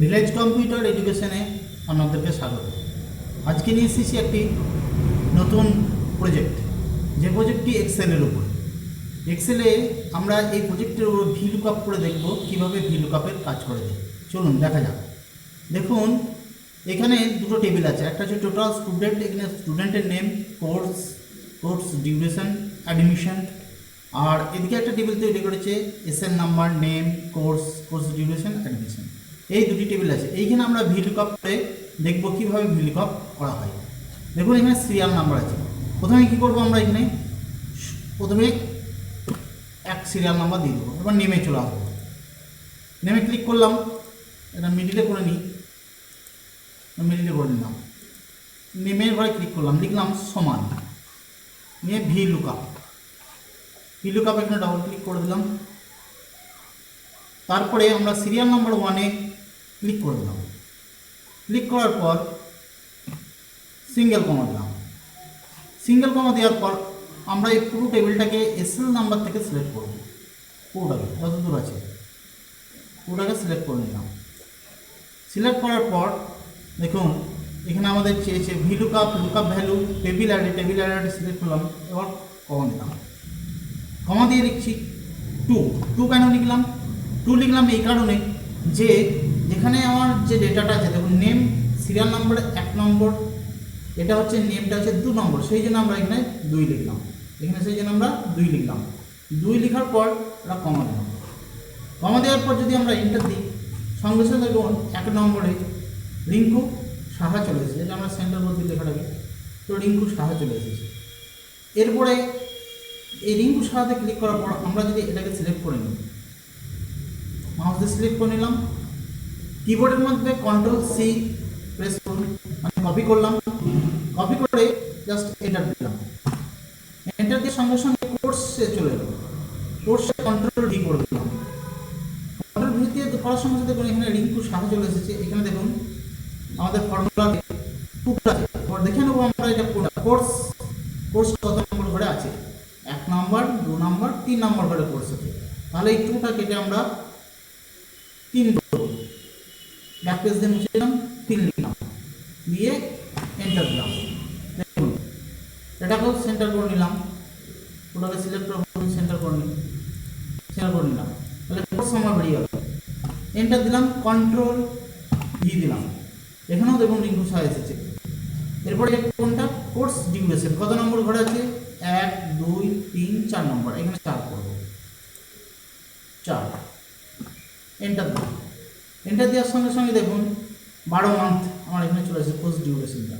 Village computer এডুকেশনে আপনাদেরকে স্বাগত। আজকে নিয়ে এসেছি একটি নতুন প্রজেক্ট যে প্রজেক্টটি এক্সেলের উপর। এক্সেলে আমরা এই প্রজেক্টের উপর ভি লুকআপ করে দেখব কীভাবে ভি লুকআপের কাজ করে দেয় চলুন, দেখা যাক। দেখুন, এখানে দুটো টেবিল আছে। একটা হচ্ছে টোটাল স্টুডেন্ট এখানে স্টুডেন্টের name course course duration admission আর এদিকে একটা টেবিল তৈরি করেছে S SN number name course course duration admission এই দুটি টেবিল আছে। এইখানে আমরা ভি লুকআপ করে দেখব কীভাবে ভি লুকআপ করা হয়। দেখুন, এখানে সিরিয়াল নাম্বার আছে। প্রথমে কী করব আমরা এখানে? প্রথমে এক সিরিয়াল নাম্বার দিয়ে দেবো। এবার নেমে চলে আসব। নেমে ক্লিক করলাম। এটা মিডিলে করে নিই। মিডিলে করে নিলাম। নেমে এবার ক্লিক করলাম। লিখলাম সমান। নিয়ে ভি লুকআপ ভি লুকআপ এখানে ডাবল ক্লিক করে দিলাম। তারপরে আমরা সিরিয়াল নাম্বার ওয়ানে ক্লিক করে দিলাম। ক্লিক করার পর সিঙ্গেল কমা দিলাম। সিঙ্গেল কমা দেওয়ার পর আমরা এই পুরো টেবিলটাকে এসএল নাম্বার থেকে সিলেক্ট করব। পুরোটাকে যত দূর আছে। পুরোটাকে সিলেক্ট করে নিলাম। সিলেক্ট করার পর দেখুন, এখানে আমাদের চেয়েছে V lookup lookup value, table অ্যাডে table অ্যাডে সিলেক্ট করলাম। এবার কমা দিলাম। কমা দিয়ে লিখছি টু টু কেন লিখলাম? টু লিখলাম এই কারণে যে যেখানে আমার যে ডেটাটা আছে, দেখুন নেম সিরিয়াল নম্বর এক নম্বর, এটা হচ্ছে নেমটা হচ্ছে দু নম্বর, সেই জন্য আমরা এখানে দুই লিখলাম। এখানে সেই জন্য আমরা দুই লিখলাম। দুই লেখার পর ওরা কমা দিলাম কমা দেওয়ার পর যদি আমরা ইন্টার দিই, সঙ্গে সঙ্গে দেখুন, এক নম্বরে রিঙ্কু সাহা চলে এসেছে। এটা আমরা সেন্টার বলতে লেখাটাকে তো রিঙ্কু সাহা চলে এসেছে। এরপরে এই রিঙ্কু সাহাতে ক্লিক করার পর আমরা যদি এটাকে সিলেক্ট করে নিই মাউস দিয়ে সিলেক্ট করে নিলাম। কিবোর্ডের মধ্যে কন্ট্রোল সি প্রেস করুন। মানে কপি করলাম। কপি করে জাস্ট এন্টার দিলাম। এন্টার দিয়ে সঙ্গে সঙ্গে কোর্সে চলে এলো। কোর্সে কন্ট্রোল ডি করে দিলাম। কন্ট্রোল ভি দিয়ে করার সঙ্গে সাথে দেখুন, এখানে রিঙ্কু সাহা চলে এসেছে। এখানে দেখুন, আমাদের ফর্মুলাতে টুকরা আছে। দেখে নেব আমরা এটা কোর্স কোর্স কত নম্বর ঘরে আছে? এক নম্বর, দু নম্বর, তিন নম্বর ঘরে কোর্স আছে। তাহলে এই টুটা কেটে আমরা তিন পেজ দিয়ে মুছে দিলাম তিন লিখলাম দিয়ে এন্টার দিলাম। দেখুন এটাকেও সেন্টার করে নিলাম। ওটাকে সিলেক্ট করে সেন্টার করে নিই সেন্টার করে নিলাম। তাহলে আমার বেরিয়ে গেল। এন্টার দিলাম কন্ট্রোল ভি দিলাম। এখানেও দেখুন রিঙ্কু সাহা এসেছে। এরপরে কোনটা? কোর্স ডিউরেশন কত নম্বর ঘরে আছে? এক, দুই, তিন, চার নম্বর। এখানে চার করব। চার। এন্টার দিলাম। এন্টার দেওয়ার সঙ্গে সঙ্গে দেখুন, বারো মান্থ আমার এখানে চলে আসে কোর্স ডিউরেশনটা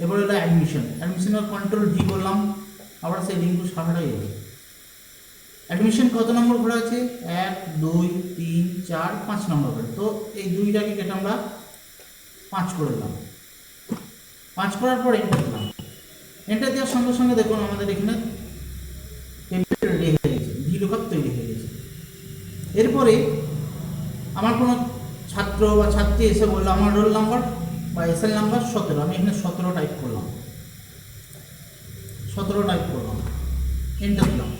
এরপরে হলো অ্যাডমিশন অ্যাডমিশনের কন্ট্রোল ডি করলাম, আবার সেই রিঙ্কু শাখাটাই এলো অ্যাডমিশন কত নম্বর ঘরে আছে এক, দুই, তিন, চার, পাঁচ নম্বর ঘরে। তো এই দুইটাকে কেটে আমরা পাঁচ করে দিলাম। পাঁচ করার পর এন্টার দিলাম। এন্টার দেওয়ার সঙ্গে সঙ্গে দেখুন আমাদের এখানে টেবিল হয়ে গেছে। ভি লুকআপ তৈরি হয়ে গেছে। এরপরে আমার কোনো ছাত্র বা ছাত্রী এসে বলল, আমার রোল নাম্বার বা এসএল নাম্বার সতেরো। আমি এখানে সতেরো টাইপ করলাম। সতেরো টাইপ করলাম। এন্টার দিলাম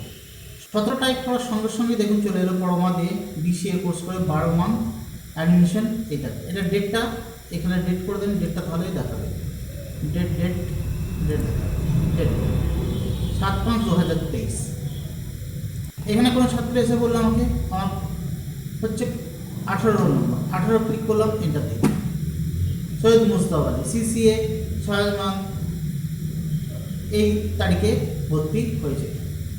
সতেরো টাইপ করার সঙ্গে সঙ্গে দেখুন চলে এলো পরমা দিয়ে বিসিএ কোর্স করে বারো মান্থ অ্যাডমিশন এটা। এটা ডেটটা এখানে ডেট করে দেন ডেটটা তাহলেই দেখাবে। ডেট ডেট ডেট ডেট সাত পাঁচ দু হাজার তেইশ। এখানে কোনো ছাত্র এসে বলল আমাকে, আমার হচ্ছে আঠারো নম্বর। আঠারো ক্লিক করলাম এন্টার দিই সৈয়দ মুস্তাফ আলী সিসিএ ছয় মান এই তারিখে ভর্তি হয়েছে।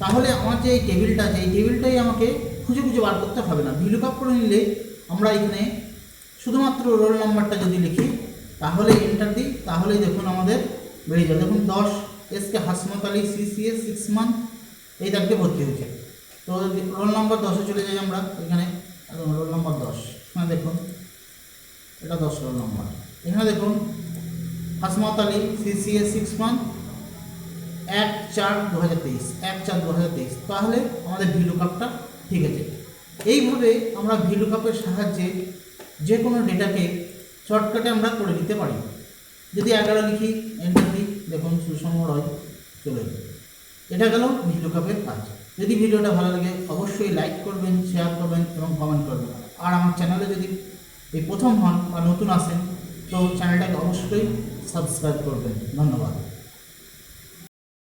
তাহলে আমার যে এই টেবিলটা আছে, এই টেবিলটাই আমাকে খুঁজে খুঁজে বার করতে হবে না। ভিলু কাপ করে নিলে আমরা এখানে শুধুমাত্র রোল নাম্বারটা যদি লিখি, তাহলে এন্টার দিই। তাহলেই দেখুন আমাদের বেড়ে যাবে দেখুন, দশ SK Hasmat Ali CCA six month এই তারিখে ভর্তি হয়েছে। তো রোল নাম্বার দশে চলে যাই আমরা এখানে। রোল নাম্বার দশ এখানে দেখুন রোল নাম্বার। এখানে দেখুন, Hasmat Ali, CCA six month এক চার দু হাজার তেইশ, এক চার দু হাজার তেইশ। তাহলে আমাদের ভিলু কাপটা ঠিক আছে। এইভাবে আমরা ভিলু কাপের সাহায্যে যে কোনো ডেটাকে শর্টকাটে আমরা করে নিতে পারি। যদি এগারো লিখি এন্টার দিই দেখুন সুষম রয় চলে এটা গেল ভিডিও কাপের কাজ। যদি ভিডিওটা ভালো লাগে, অবশ্যই লাইক করবেন শেয়ার করবেন এবং কমেন্ট করবেন। আর আমার চ্যানেলে যদি এই প্রথম হন বা নতুন আসেন তো চ্যানেলটাকে অবশ্যই সাবস্ক্রাইব করবেন। ধন্যবাদ।